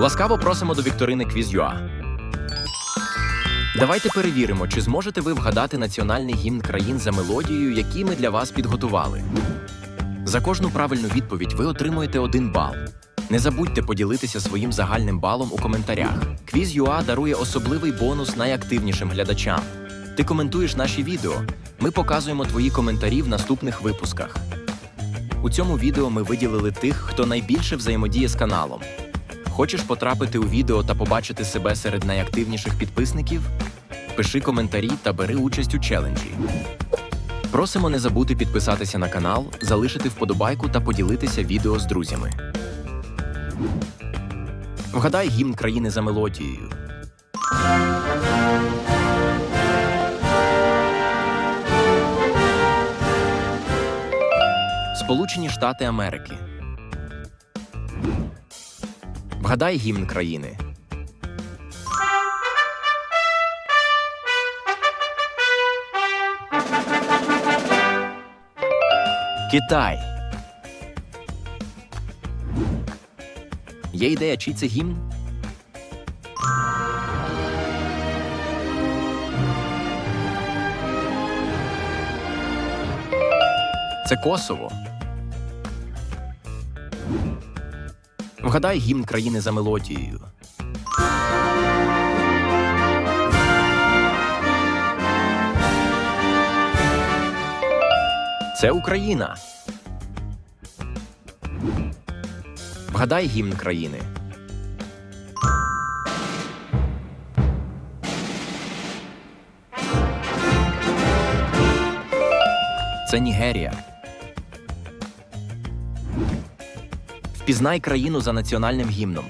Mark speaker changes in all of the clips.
Speaker 1: Ласкаво просимо до вікторини Quiz.ua. Давайте перевіримо, чи зможете ви вгадати національний гімн країн за мелодією, які ми для вас підготували. За кожну правильну відповідь ви отримуєте один бал. Не забудьте поділитися своїм загальним балом у коментарях. Quiz.ua дарує особливий бонус найактивнішим глядачам. Ти коментуєш наші відео. Ми показуємо твої коментарі в наступних випусках. У цьому відео ми виділили тих, хто найбільше взаємодіє з каналом. Хочеш потрапити у відео та побачити себе серед найактивніших підписників? Пиши коментарі та бери участь у челенджі. Просимо не забути підписатися на канал, залишити вподобайку та поділитися відео з друзями. Вгадай гімн країни за мелодією. Сполучені Штати Америки. Вгадай гімн країни. Китай. Є ідея, чий це гімн? Це Косово. Вгадай гімн країни за мелодією. Це Україна. Вгадай гімн країни. Це Нігерія. Впізнай країну за національним гімном.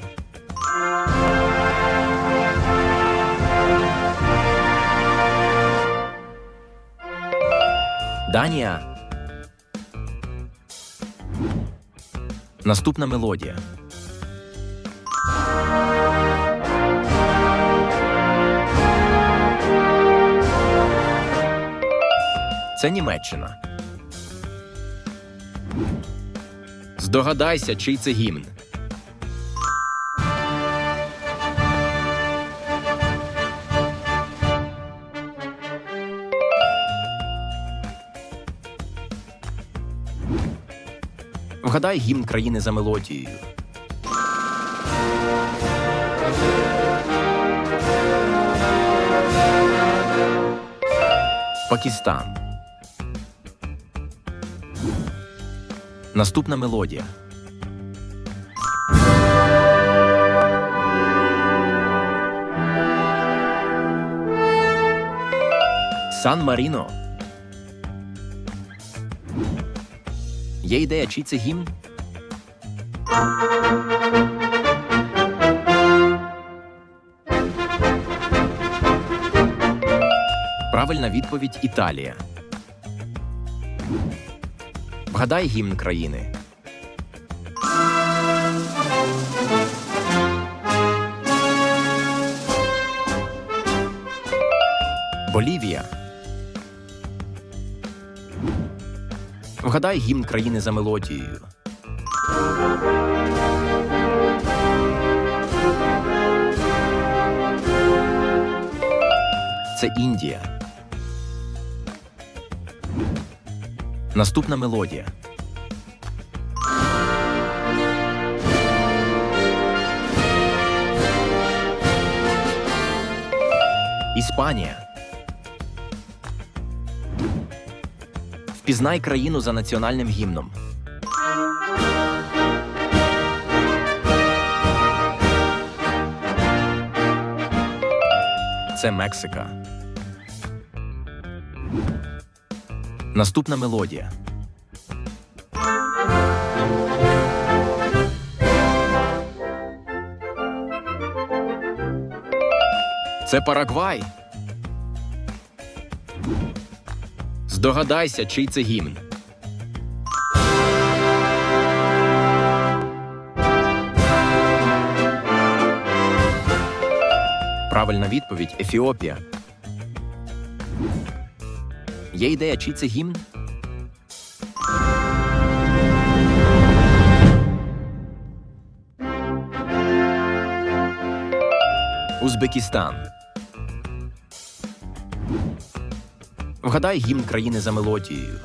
Speaker 1: Данія. Наступна мелодія. Це Німеччина. Здогадайся, чий це гімн. Вгадай гімн країни за мелодією. Пакистан. Наступна мелодія. Сан Маріно. Є ідея, чий це гімн? Правильна відповідь Італія. Вгадай гімн країни. Болівія. Вгадай гімн країни за мелодією. Це Індія. Наступна мелодія. Іспанія. Впізнай країну за національним гімном. Це Мексика. Наступна мелодія. Це Парагвай. Здогадайся, чий це гімн. Правильна відповідь Ефіопія. Є ідея, чий це гімн? Узбекистан. Вгадай гімн країни за мелодією.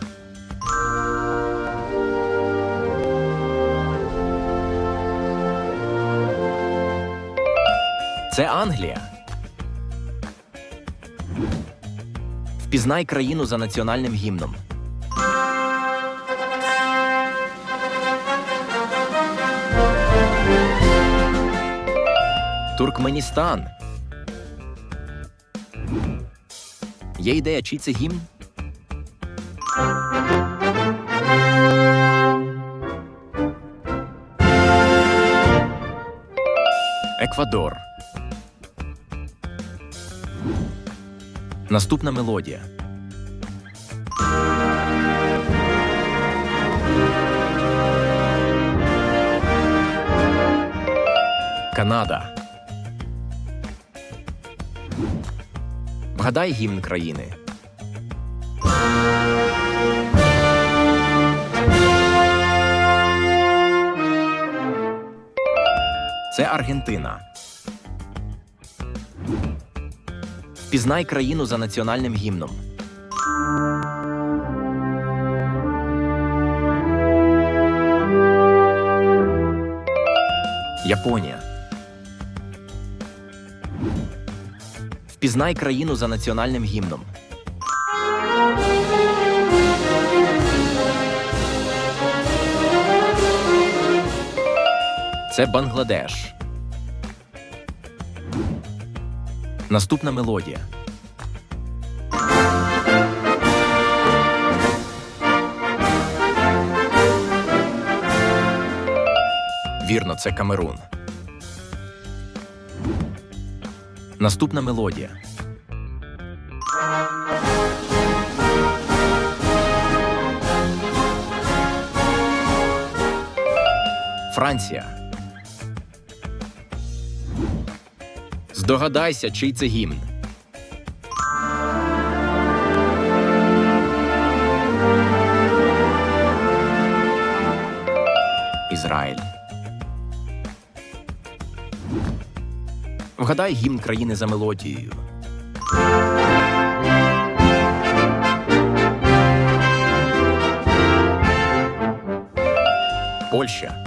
Speaker 1: Це Англія. Впізнай країну за національним гімном. Туркменістан. Є ідея, чий це гімн? Еквадор. Наступна мелодія. Канада. Вгадай гімн країни. Це Аргентина. Впізнай країну за національним гімном. Японія. Впізнай країну за національним гімном. Це Бангладеш. Наступна мелодія. Вірно, це Камерун. Наступна мелодія. Франція. Здогадайся, чий це гімн. Ізраїль. Вгадай гімн країни за мелодією. Польща.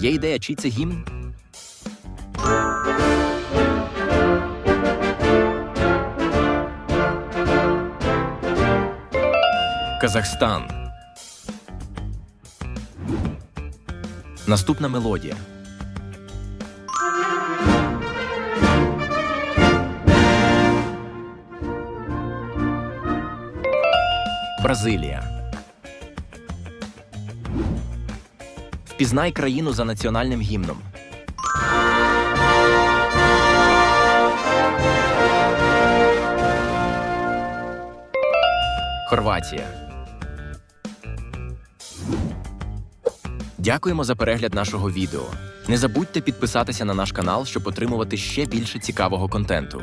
Speaker 1: Є ідея, чий це гімн? Казахстан. Наступна мелодія. Бразилія. Впізнай країну за національним гімном. Хорватія. Дякуємо за перегляд нашого відео. Не забудьте підписатися на наш канал, щоб отримувати ще більше цікавого контенту.